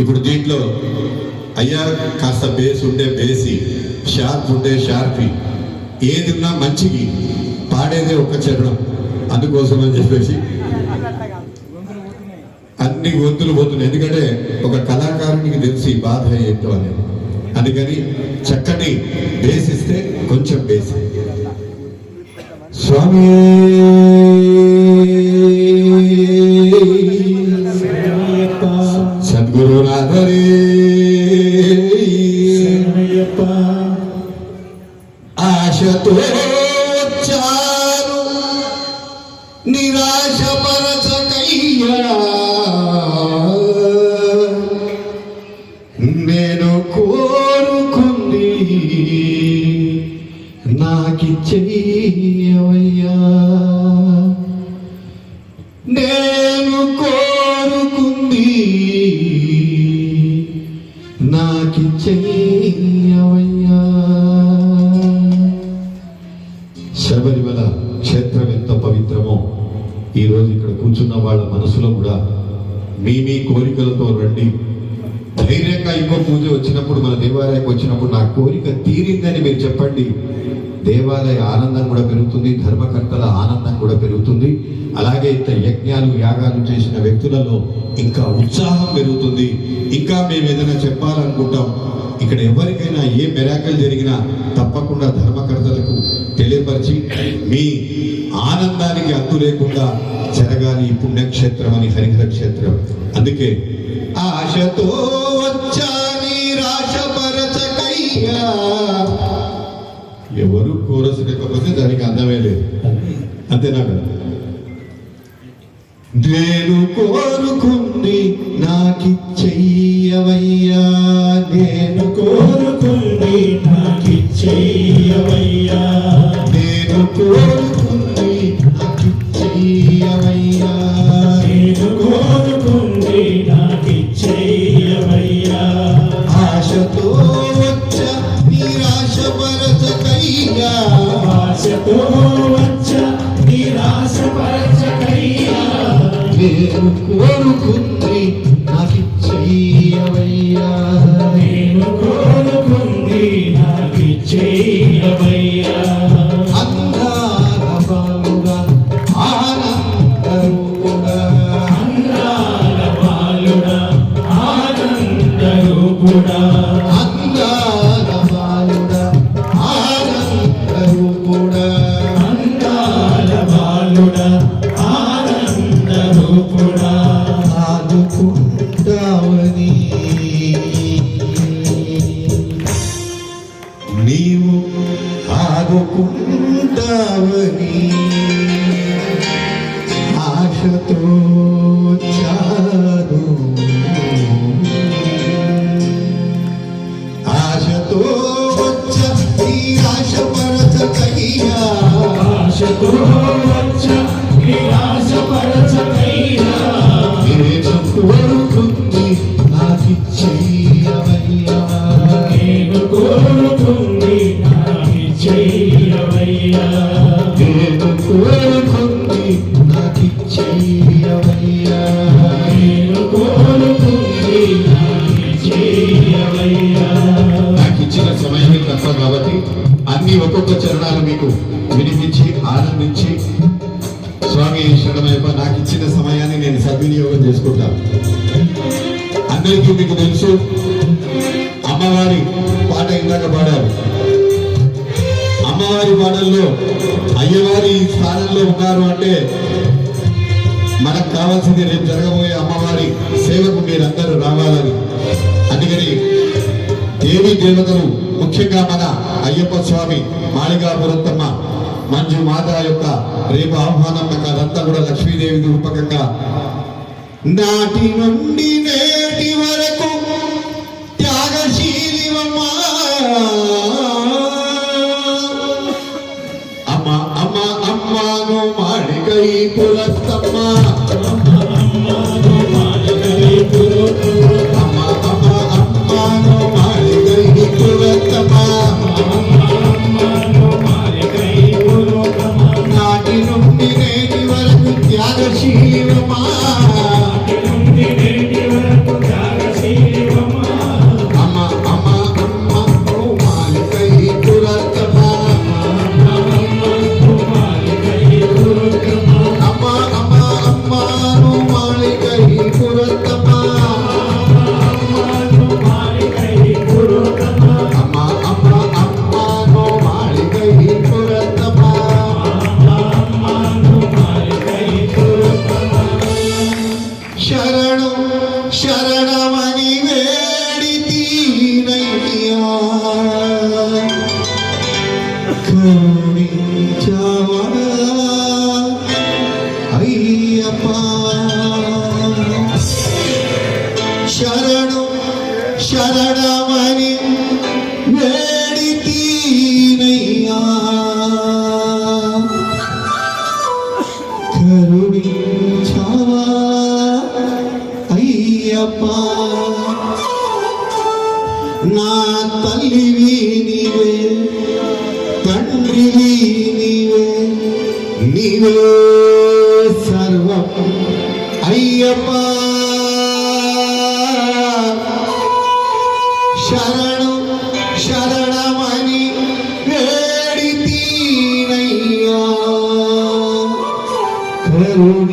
ఇప్పుడు దీంట్లో అయ్యా కాస్త బేస్ ఉంటే బేసి షార్ప్ ఉంటే షార్పి. ఏది ఉన్నా మంచికి పాడేదే ఒక్క చరణం. అందుకోసం అని చెప్పేసి అన్ని గొంతులు పోతున్నాయి. ఎందుకంటే ఒక కళాకారునికి తెలిసి బాధ ఏంటో అనేది. అందుకని చక్కటి బేసిస్తే ఇస్తే కొంచెం బేస్. స్వామి! ధైర్యంగా ఇంకో పూజ వచ్చినప్పుడు మన దేవాలయానికి వచ్చినప్పుడు నా కోరిక తీరిందని మీరు చెప్పండి. దేవాలయ ఆనందం కూడా పెరుగుతుంది ధర్మకర్తల ఆనందం కూడా పెరుగుతుంది. అలాగే ఇంత యజ్ఞాలు యాగాలు చేసిన వ్యక్తులలో ఇంకా ఉత్సాహం పెరుగుతుంది. ఇంకా మేము ఏదైనా చెప్పాలనుకుంటాం. ఇక్కడ ఎవరికైనా ఏ మెరాకల్ జరిగినా తప్పకుండా ధర్మకర్తలకు తెలియపరిచి మీ ఆనందానికి అంతు లేకుండా జరగాలి పుణ్యక్షేత్రం అని హరిహర క్షేత్రం. అందుకే ఆశతో రాశపరచకయ్యా ఎవరు కోరస్ లేకపోతే దానికి అందమే లేదు. అంతేనా నేను కోరుకుంది నాకిచ్చయ్యవయ్యా ఈ ఒక్కొక్క చరణాలు మీకు వినిపించి ఆనందించి స్వామి శరణమయ్యప్ప నాకు ఇచ్చిన సమయాన్ని నేను సద్వినియోగం చేసుకుంటాను అందరికీ మీకు తెలుసు అమ్మవారి పాట ఇందాక పాడారు. అమ్మవారి పాటల్లో అయ్యవారి స్థానంలో ఉన్నారు అంటే మనకు కావాల్సింది రేపు జరగబోయే అమ్మవారి సేవకు మీరందరూ రావాలని. అందుకని దేవి దేవతలు ముఖ్యంగా మన అయ్యప్ప స్వామి మాళిగాపురత్తమ్మ మంజు మాత యొక్క రేపు ఆహ్వానం నాకు అదంతా కూడా లక్ష్మీదేవి రూపకంగా నాటి నుండి నేటి వరకు త్యాగశీలివమ్మా. అమ్మ అమ్మ అమ్మను మాడికై పులస్తమ్మ. అమ్మాను మాడికై శరణు శరణమని వేడితీనయ్యా కరుణించవా అయ్యప్పా. నా తల్లివి నీవే తండ్రివి నీవే నీవే. కరుణించవా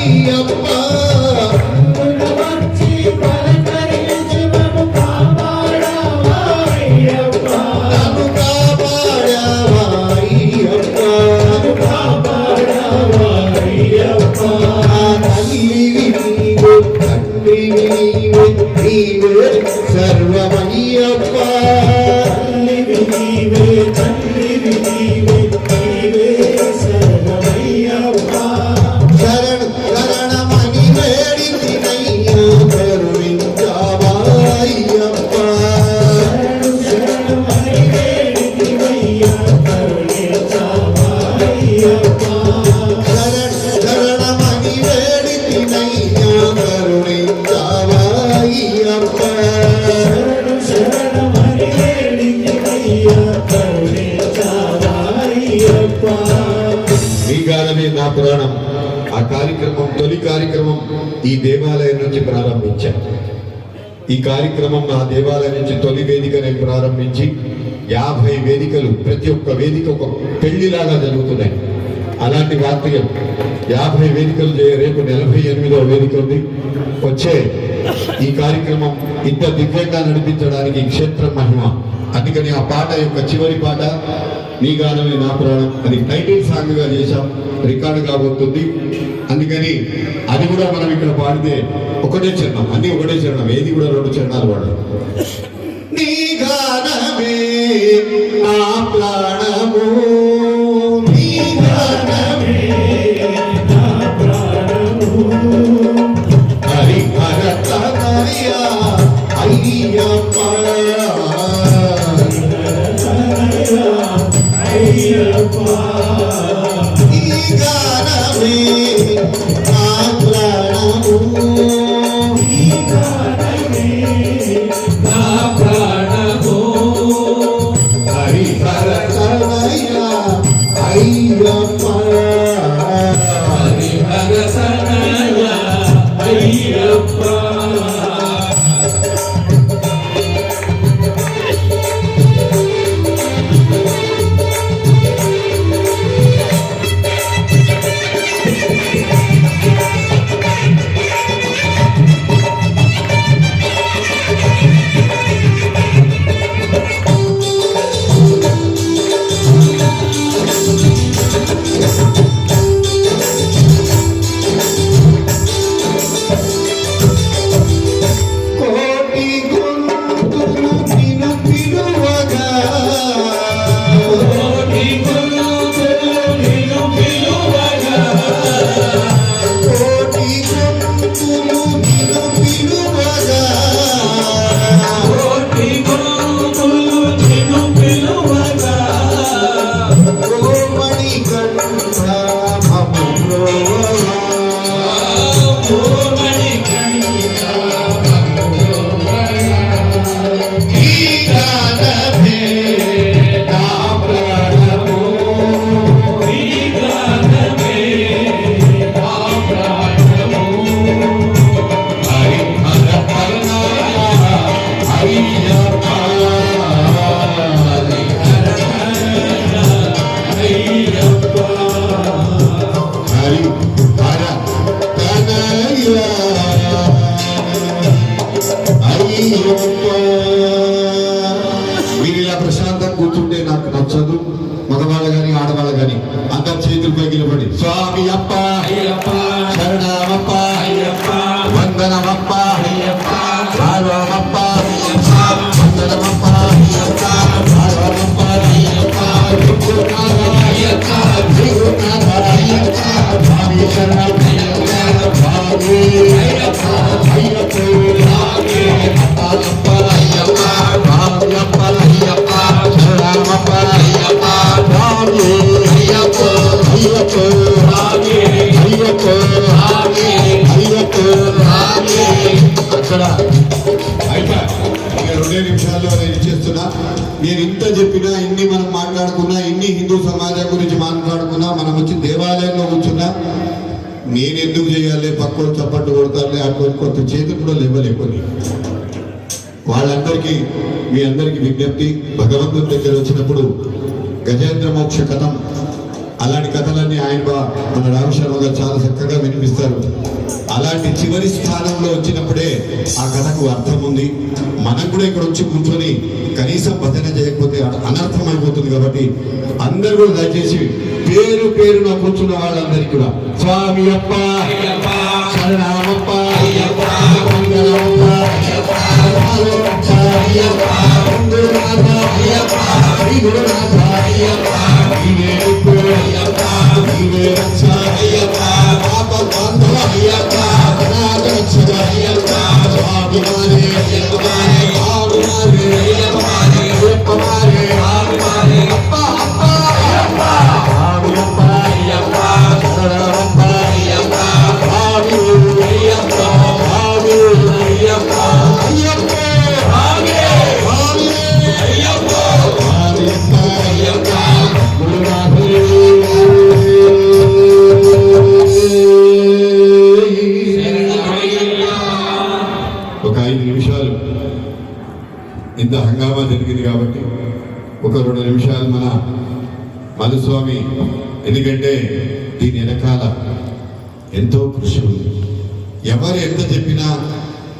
ஐயப்பா కార్యక్రమం ఈ దేవాలయం నుంచి ప్రారంభించాం. ఈ కార్యక్రమం నా దేవాలయం నుంచి తొలి వేదిక నేను ప్రారంభించి యాభై వేదికలు ప్రతి ఒక్క వేదిక ఒక పెళ్ళిలాగా జరుగుతున్నాయి. అలాంటి వార్తయం యాభై వేదికలు చేయ రేపు నలభై ఎనిమిదవ వేదిక ఉంది. వచ్చే ఈ కార్యక్రమం ఇంత దివ్యంగా నడిపించడానికి క్షేత్రం మహిమ. అందుకని ఆ పాట యొక్క చివరి పాట నీ గానమే నా ప్రాణం అది టైటిల్ సాంగ్గా చేశాం. రికార్డు కాబోతుంది అందుకని అది కూడా మనం ఇక్కడ పాడితే ఒకటే చరణం అన్ని ఒకటే చరణం ఏది కూడా రెండు చరణాలు పాడాలి నీ గానమే నా ప్రాణము. నీ గానమే నా ప్రాణము. అయ్యప్ప అయ్యప్ప. నీ గానమే అయ్యప్ప మీరు పక్కన చప్పట్టు కొడతారులే అటువంటి కొంత చేతులు కూడా లేవలేకొని వాళ్ళందరికీ మీ అందరికీ విజ్ఞప్తి భగవంతుని దగ్గర వచ్చినప్పుడు గజేంద్ర మోక్ష కథం. అలాంటి కథలన్నీ ఆయన మన రామశర్మ గారు చాలా చక్కగా వినిపిస్తారు. అలాంటి చివరి స్థానంలో వచ్చినప్పుడే ఆ కథకు అర్థం ఉంది. మనం కూడా ఇక్కడ వచ్చి కూర్చొని కనీసం భజన చేయకపోతే అనర్థం అయిపోతుంది కాబట్టి అందరూ కూడా దయచేసి పేరు పేరున కూర్చున్న వాళ్ళందరికీ కూడా. స్వామి అప్ప! శరణమప్ప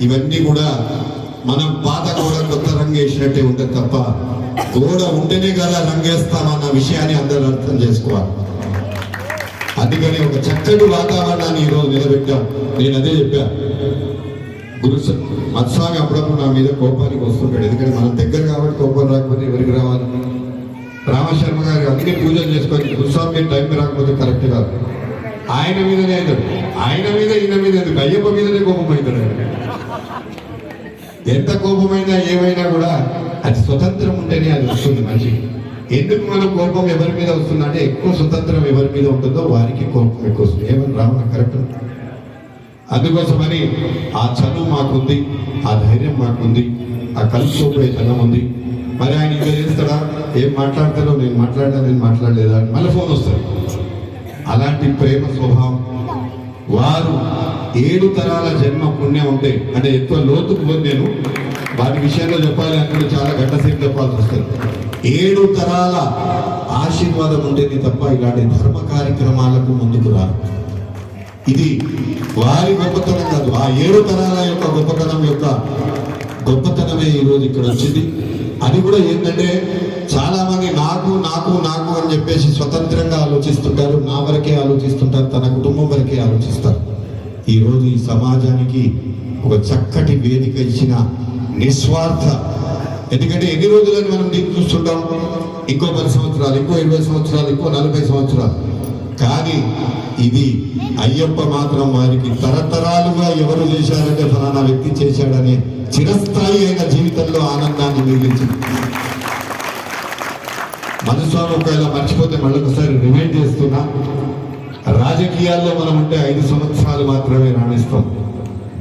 ఇవన్నీ కూడా మనం పాత గోడ కొత్త రంగు వేసినట్టే ఉంటుంది తప్ప గోడ ఉంటేనే కదా రంగేస్తామన్న విషయాన్ని అందరూ అర్థం చేసుకోవాలి. అందుకని ఒక చక్కటి వాతావరణాన్ని ఈరోజు నిలబెట్టాం. నేను అదే చెప్పాను గురు మత్స్వామి అప్పుడప్పుడు నా మీద కోపానికి వస్తుంటాడు. ఎందుకంటే మనం దగ్గర కాబట్టి కోపం రాకపోతే ఎవరికి రావాలి? రామశర్మ గారు అందుకే పూజలు చేసుకొని గురుస్వామి మీరు టైంకి రాకపోతే కరెక్ట్ కాదు. ఆయన మీదనే అవుతాడు ఆయన మీద ఈయన మీద ఎందుకు? అయ్యప్ప మీదనే కోపం అవుతాడు ఎంత కోపమైనా ఏమైనా కూడా అది స్వతంత్రం ఉంటేనే అది వస్తుంది మనిషికి. ఎందుకు మన కోపం ఎవరి మీద వస్తుందంటే ఎక్కువ స్వతంత్రం ఎవరి మీద ఉంటుందో వారికి కోపం ఎక్కువ వస్తుంది. ఏమని రావణ కరెక్ట్? అందుకోసమని ఆ చదువు మాకుంది ఆ ధైర్యం మాకుంది ఆ కలిసిపోయే తనం ఉంది. మరి ఆయన ఇంకా చేస్తాడా? ఏం మాట్లాడతాడో నేను మాట్లాడినా నేను మాట్లాడలేదా? మళ్ళీ ఫోన్ వస్తాడు అలాంటి ప్రేమ స్వభావం వారు ఏడు తరాల జన్మ పుణ్యం ఉంటే అంటే ఎక్కువ లోతుకు పోయి నేను వాటి విషయంలో చెప్పాలి అంటే చాలా గంట సేపు చెప్పాల్సి వస్తుంది. ఏడు తరాల ఆశీర్వాదం ఉంటేనే తప్ప ఇలాంటి ధర్మ కార్యక్రమాలకు ముందుకు రాదు. ఇది వారి గొప్పతనం కాదు ఆ ఏడు తరాల యొక్క గొప్పతనం యొక్క గొప్పతనమే ఈరోజు ఇక్కడ వచ్చింది. అది కూడా ఏంటంటే చాలా మంది నాకు నాకు నాకు అని చెప్పేసి స్వతంత్రంగా ఆలోచిస్తుంటారు నా వరకే ఆలోచిస్తుంటారు తన కుటుంబం వరకే ఆలోచిస్తారు. ఈ రోజు ఈ సమాజానికి ఒక చక్కటి వేదిక ఇచ్చిన నిస్వార్థ. ఎందుకంటే ఎన్ని రోజులని మనం దీన్ని చూస్తుంటాం? ఇంకో పది సంవత్సరాలు ఇంకో ఇరవై సంవత్సరాలు ఇంకో నలభై సంవత్సరాలు. కానీ ఇది అయ్యప్ప మాత్రం వారికి తరతరాలుగా ఎవరు చేశారంటే ఫలానా వ్యక్తి చేశాడని చిరస్థాయి అయిన జీవితంలో ఆనందాన్ని మిగిలించింది. మధుస్వామి ఒకవేళ మర్చిపోతే మళ్ళొకసారి రిమైండ్ చేస్తున్నా. రాజకీయాల్లో మనం ఉంటే ఐదు సంవత్సరాలు మాత్రమే రాణిస్తాం.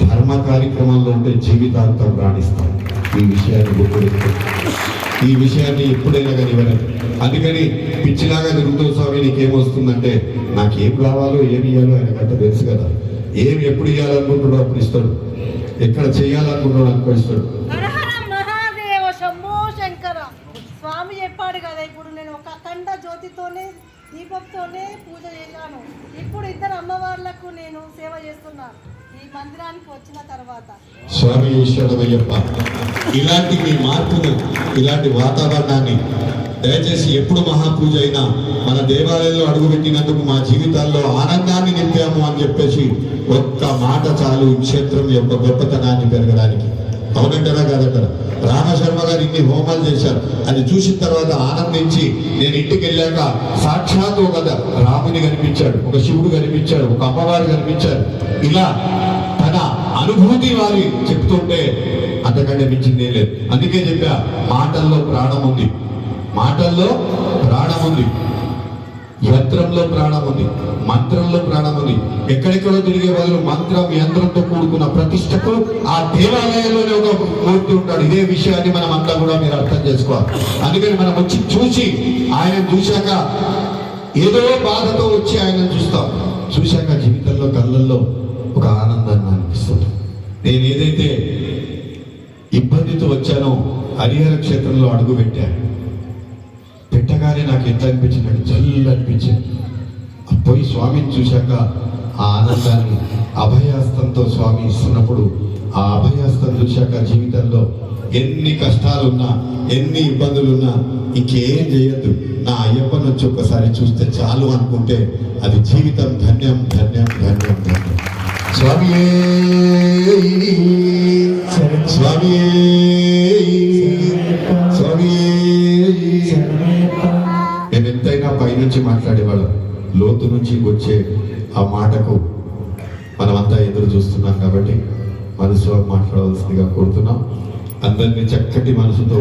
ధర్మ కార్యక్రమంలో ఉంటే జీవితాంతం రాణిస్తాం. ఈ విషయాన్ని గుర్తుపెట్టుకో. ఈ విషయాన్ని ఎప్పుడైనా కానీ ఇవ్వలేదు అందుకని పిచ్చిలాగా తిరుగుతూ స్వామి నీకేమొస్తుందంటే నాకేం కావాలో ఏమి ఇవ్వాలో ఆయనకంతా తెలుసు కదా. ఏమి ఎప్పుడు ఇవ్వాలనుకుంటున్నాడో అప్పుడు ఇస్తాడు. ఎక్కడ చేయాలనుకుంటున్నాడు అక్కడ ఇస్తాడు. శంకర. స్వామి చెప్పాడు కదా ఇప్పుడు నేను ఒక అఖండ జ్యోతితోనే దీపంతోనే పూజ ఇద్దరు అమ్మవార్లకు నేను సేవ చేస్తున్నా. ఈ మందిరానికి వచ్చిన తర్వాత. స్వామి ఈశ్వరమయ్యప్ప ఇలాంటి మీ మార్పులు ఇలాంటి వాతావరణాన్ని దయచేసి ఎప్పుడు మహాపూజ అయినా మన దేవాలయంలో అడుగుపెట్టినందుకు మా జీవితాల్లో ఆనందాన్ని నింపాము అని చెప్పేసి ఒక్క మాట చాలు ఈ క్షేత్రం యొక్క గొప్పతనాన్ని పెరగడానికి. అవునంటారా కాదంటారా? రామశర్మ గారు ఇన్ని హోమాలు చేశారు. అది చూసిన తర్వాత ఆనందించి నేను ఇంటికి వెళ్ళాక సాక్షాత్ ఒక రాముని కనిపించాడు ఒక శివుడు కనిపించాడు ఒక అమ్మవారు కనిపించారు. ఇలా తన అనుభూతి వారి చెప్తుంటే అంతకంటే మించింది లేదు. అందుకే చెప్పా మాటల్లో ప్రాణం ఉంది. మాటల్లో ప్రాణం ఉంది. యంత్రంలో ప్రాణం ఉంది మంత్రంలో ప్రాణం ఉంది. ఎక్కడెక్కడో తిరిగే వాళ్ళు మంత్రం యంత్రంతో కూడుకున్న ప్రతిష్టకు ఆ దేవాలయంలోనే ఒక మూర్తి ఉంటాడు. ఇదే విషయాన్ని మనం అంతా కూడా మీరు అర్థం చేసుకోవాలి. అందుకని మనం వచ్చి చూసి ఆయన చూశాక ఏదో బాధతో వచ్చి ఆయన చూస్తాం. చూశాక జీవితంలో కళ్ళల్లో ఒక ఆనందాన్ని అనిపిస్తుంది. నేను ఏదైతే ఇబ్బందితో వచ్చానో హరిహర క్షేత్రంలో అడుగు పెట్టాను. పెట్టగానే నాకు ఎంత అనిపించింది జల్లు అనిపించింది. పోయి స్వామిని చూశాక ఆ ఆనందాన్ని అభయాస్తంతో స్వామి ఇస్తున్నప్పుడు ఆ అభయాస్తం చూశాక జీవితంలో ఎన్ని కష్టాలున్నా ఎన్ని ఇబ్బందులున్నా ఇంకేం చేయొద్దు. నా అయ్యప్పని వచ్చి ఒక్కసారి చూస్తే చాలు అనుకుంటే అది జీవితం ధన్యం ధన్యం ధన్యం ధన్యం. స్వామి స్వామి నుంచి మాట్లాడేవాళ్ళం. లోతు నుంచి వచ్చే ఆ మాటకు మనమంతా ఎదురు చూస్తున్నాం కాబట్టి మనసులో మాట్లాడవలసిందిగా కోరుతున్నాం. అందరినీ చక్కటి మనసుతో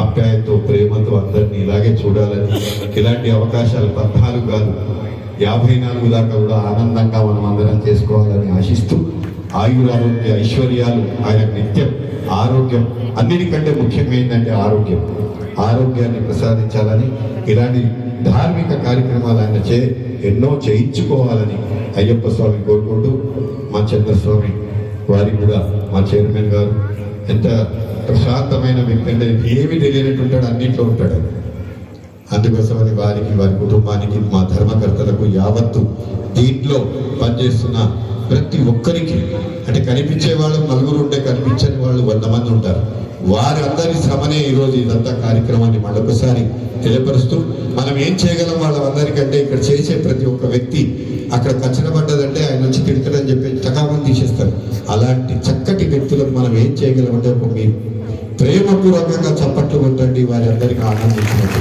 ఆప్యాయతో ప్రేమతో అందరినీ ఇలాగే చూడాలని ఇలాంటి అవకాశాలు పద్నాలుగు కాదు యాభై నాలుగు దాకా కూడా ఆనందంగా మనం అందరం చేసుకోవాలని ఆశిస్తూ ఆయురారోగ్య ఐశ్వర్యాలు ఆయన నిత్యం ఆరోగ్యం అన్నిటికంటే ముఖ్యమైందంటే ఏంటంటే ఆరోగ్యం. ఆరోగ్యాన్ని ప్రసాదించాలని ఇలాంటి ధార్మిక కార్యక్రమాలు ఆయన చే ఎన్నో చేయించుకోవాలని అయ్యప్ప స్వామి కోరుకుంటూ మా చంద్రస్వామి వారికి కూడా మా చైర్మన్ గారు ఎంత ప్రశాంతమైన వ్యక్తి అంటే ఏమి తెలియనట్టు ఉంటాడు అన్నింట్లో ఉంటాడు. అందుకోసమని వారికి వారి కుటుంబానికి మా ధర్మకర్తలకు యావత్తు దీంట్లో పనిచేస్తున్న ప్రతి ఒక్కరికి అంటే కనిపించే వాళ్ళు నలుగురు ఉంటే కనిపించని వాళ్ళు వంద మంది ఉంటారు. వారందరి శ్రమనే ఈరోజు ఇదంతా కార్యక్రమాన్ని మళ్ళొకసారి తెలియపరుస్తూ మనం ఏం చేయగలం వాళ్ళందరికంటే ఇక్కడ చేసే ప్రతి ఒక్క వ్యక్తి అక్కడ కచ్చన పడ్డదంటే ఆయన వచ్చి తిడతాడని చెప్పి టకామని తీసేస్తారు. అలాంటి చక్కటి వ్యక్తులకు మనం ఏం చేయగలం అంటే ఒక మీ ప్రేమపూర్వకంగా చప్పట్లు కొట్టండి వారి అందరికీ ఆనందించినట్టు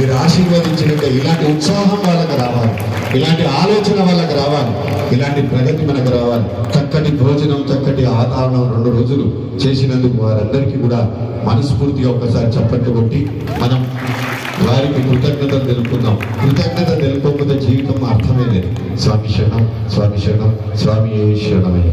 మీరు ఆశీర్వదించినట్టే ఇలాంటి ఉత్సాహం వాళ్ళకి రావాలి. ఇలాంటి ఆలోచన వాళ్ళకి రావాలి. ఇలాంటి ప్రగతి మనకు రావాలి. చక్కటి భోజనం చక్కటి ఆతారణం రెండు రోజులు చేసినందుకు వారందరికీ కూడా మనస్ఫూర్తిగా ఒక్కసారి చప్పట్లు కొట్టి మనం వారికి కృతజ్ఞతలు తెలుపుకుందాం కృతజ్ఞత తెలుపకపోతే జీవితం అర్థమే లేదు స్వామి శరణం స్వామి శరణం స్వామి శరణమయ్య.